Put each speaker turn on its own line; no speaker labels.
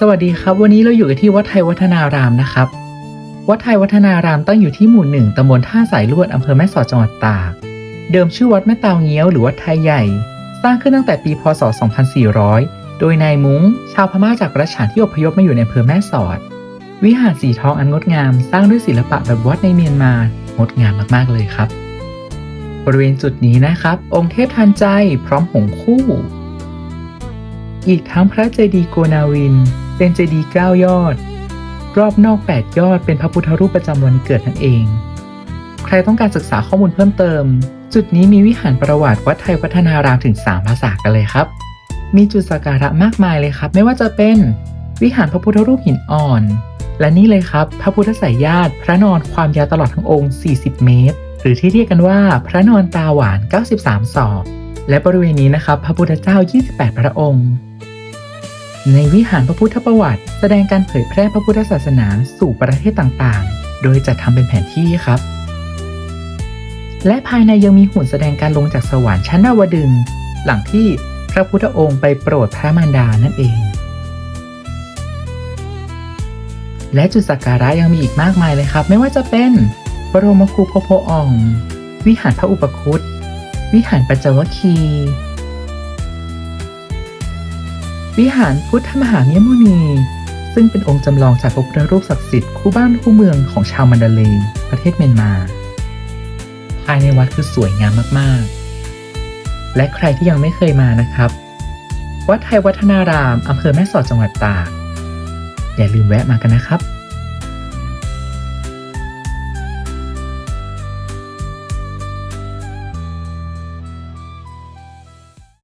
สวัสดีครับ วันนี้เราอยู่กันที่วัดไทยวัฒนารามนะครับ วัดไทยวัฒนารามตั้งอยู่ที่หมู่หนึ่งตำบลท่าสายลวดอำเภอแม่สอดจังหวัดตาก เดิมชื่อวัดแม่ตาเงี้ยวหรือวัดไทยใหญ่ สร้างขึ้นตั้งแต่ปีพศ 2400 โดยนายมุ้ง ชาวพม่าจากรัชฉานที่อพยพมาอยู่ในอำเภอแม่สอด วิหารสีทองอันงดงาม สร้างด้วยศิลปะแบบวัดในเมียนมางดงามมากๆเลยครับ บริเวณจุดนี้นะครับ องค์เทพทันใจพร้อมหงคู่ อีกทั้งพระเจดีย์โกนาวิน เป็นเจดีย์เก้ายอด รอบนอก 8 ยอดเป็นพระพุทธรูปประจำวันเกิดนั่นเอง ใครต้องการศึกษาข้อมูลเพิ่มเติม จุดนี้มีวิหารประวัติวัดไทยวัฒนารามถึง 3 ภาษากันเลยครับ มีจุดสักการะมากมายเลยครับ ไม่ว่าจะเป็น วิหารพระพุทธรูปหินอ่อน และนี่เลยครับ พระพุทธสายญาติ พระนอนความยาวตลอดทั้งองค์ 40 เมตร หรือที่เรียกกันว่าพระนอนตาหวาน 93 ศอกและบริเวณนี้นะครับ พระพุทธเจ้า 28 พระองค์ ในวิหารพระพุทธประวัติ แสดงการเผยแพร่พระพุทธศาสนาสู่ประเทศต่างๆ โดยจัดทำเป็นแผนที่ครับ และภายในยังมีหุ่นแสดงการลงจากสวรรค์ชั้นดาวดึง หลังที่พระพุทธองค์ไปโปรดพระมารดานั่นเอง และจุดสักการะยังมีอีกมากมายเลยครับ ไม่ว่าจะเป็นบรมครูพโพอ่อง วิหารพระอุปคุตวิหารปัญจวคี วิหารพุทธมหาเมียมุนี ซึ่งเป็นองค์จำลองจากพระพุทธรูปศักดิ์สิทธิ์คู่บ้านคู่เมืองของชาวมันดาเลย์ประเทศเมียนมา ภายในวัดคือสวยงามมากๆ และใครที่ยังไม่เคยมานะครับ วัดไทยวัฒนารามอำเภอแม่สอดจังหวัดตากอย่าลืมแวะมากันนะครับ